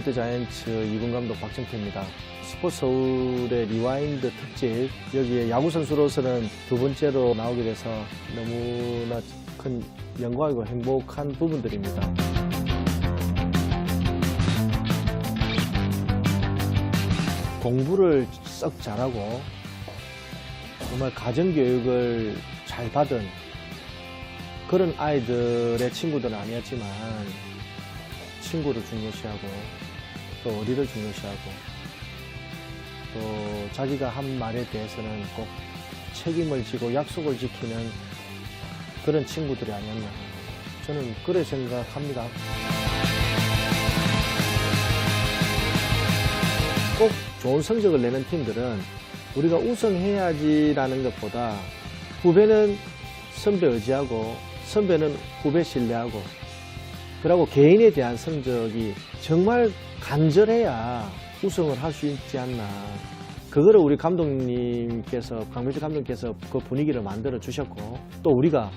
롯데 자이언츠 2군 감독 박정태입니다. 스포츠 서울의 리와인드 특집 여기에 야구 선수로서는 두 번째로 나오게 돼서 너무나 큰 영광이고 행복한 부분들입니다. 공부를 썩 잘하고 정말 가정교육을 잘 받은 그런 아이들의 친구들은 아니었지만 친구를 중요시하고 또 어리를 중요시하고 또 자기가 한 말에 대해서는 꼭 책임을 지고 약속을 지키는 그런 친구들이 아니었나 저는 그래 생각합니다. 꼭 좋은 성적을 내는 팀들은 우리가 우승해야지라는 것보다 후배는 선배 의지하고 선배는 후배 신뢰하고 그리고 개인에 대한 성적이 정말 간절해야 우승을 할 수 있지 않나. 그거를 우리 감독님께서, 강민철 감독님께서 그 분위기를 만들어 주셨고, 또 우리가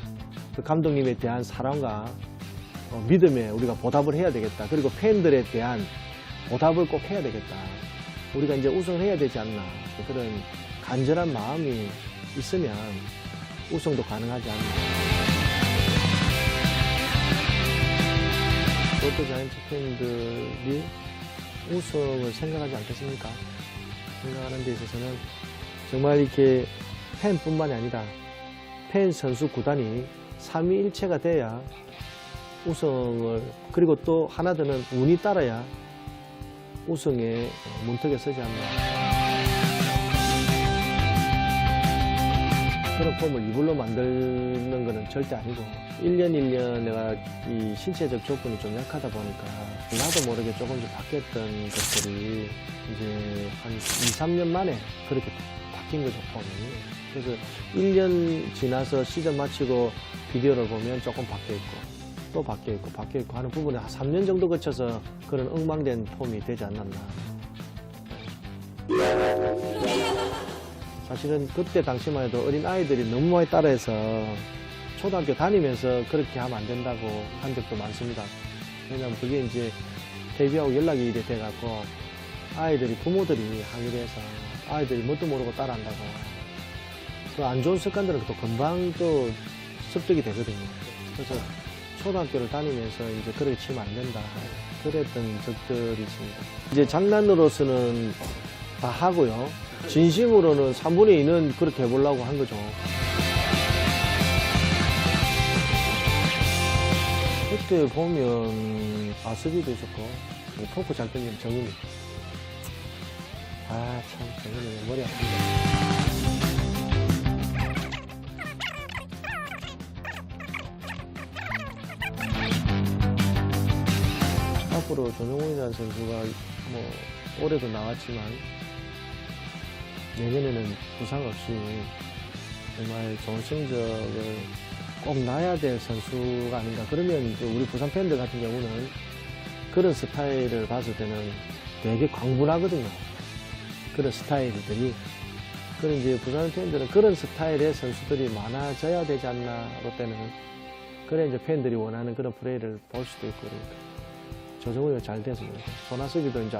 그 감독님에 대한 사랑과 어, 믿음에 우리가 보답을 해야 되겠다. 그리고 팬들에 대한 보답을 꼭 해야 되겠다. 우리가 이제 우승을 해야 되지 않나. 그런 간절한 마음이 있으면 우승도 가능하지 않나. 롯데 자이언츠 팬들이 우승을 생각하지 않겠습니까? 생각하는 데 있어서는 정말 이렇게 팬뿐만이 아니라 팬 선수 구단이 삼위일체가 돼야 우승을 그리고 또 하나 더는 운이 따라야 우승의 문턱에 서지 않나. 그런 폼을 이불로 만드는 것은 절대 아니고 1년 1년 내가 이 신체적 조건이 좀 약하다 보니까 나도 모르게 조금씩 바뀌었던 것들이 이제 한 2, 3년 만에 그렇게 바뀐 거죠, 폼이. 그래서 1년 지나서 시즌 마치고 비디오를 보면 조금 바뀌어 있고 또 바뀌어 있고 바뀌어 있고 하는 부분에 한 3년 정도 거쳐서 그런 엉망된 폼이 되지 않았나. 사실은 그때 당시만 해도 어린 아이들이 너무 많이 따라해서 초등학교 다니면서 그렇게 하면 안 된다고 한 적도 많습니다. 왜냐면 그게 이제 데뷔하고 연락이 이래 돼갖고 아이들이 부모들이 항의를 해서 아이들이 뭣도 모르고 따라한다고 그 안 좋은 습관들은 또 금방 또 습득이 되거든요. 그래서 초등학교를 다니면서 이제 그렇게 치면 안 된다. 그랬던 적들이 있습니다. 이제 장난으로서는 다 하고요. 진심으로는 3분의 2는 그렇게 해보려고 한 거죠. 그때 보면 아스비도 있었고, 뭐 포크 잘 던지는 정윤이. 아, 참, 정윤이 머리 아픈데. 앞으로 전용훈이라는 선수가 뭐 올해도 나왔지만 내년에는 부상 없이 정말 좋은 성적을 꼭 나야 될 선수가 아닌가. 그러면 이제 우리 부산 팬들 같은 경우는 그런 스타일을 봤을 때는 되게 광분하거든요. 그런 스타일들이. 그런 이제 부산 팬들은 그런 스타일의 선수들이 많아져야 되지 않나, 롯데는. 그래 이제 팬들이 원하는 그런 플레이를 볼 수도 있고 그러니까. 조정우가 잘 돼서 그렇고. 손아섭이도 이제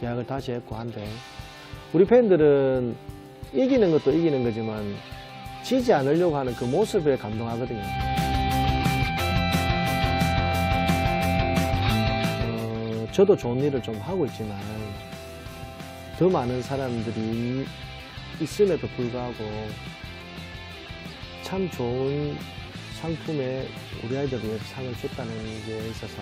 계약을 다시 했고 한데. 우리 팬들은 이기는 것도 이기는 거지만 지지 않으려고 하는 그 모습에 감동하거든요. 어, 저도 좋은 일을 좀 하고 있지만 더 많은 사람들이 있음에도 불구하고 참 좋은 상품에 우리 아이들을 위해서 상을 줬다는 게 있어서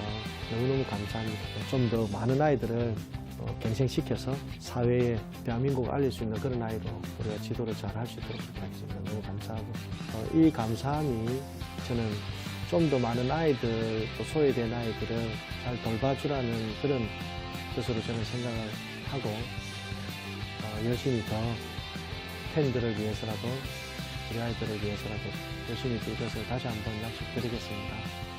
너무너무 감사합니다. 좀 더 많은 아이들을 어, 갱생시켜서 사회에 대한민국을 알릴 수 있는 그런 아이로 우리가 지도를 잘 할 수 있도록 부탁드립니다. 너무 감사하고 어, 이 감사함이 저는 좀 더 많은 아이들 또 소외된 아이들을 잘 돌봐주라는 그런 뜻으로 저는 생각을 하고 어, 열심히 더 팬들을 위해서라도 우리 아이들을 위해서라도 열심히 뛸 것을 다시 한번 약속드리겠습니다.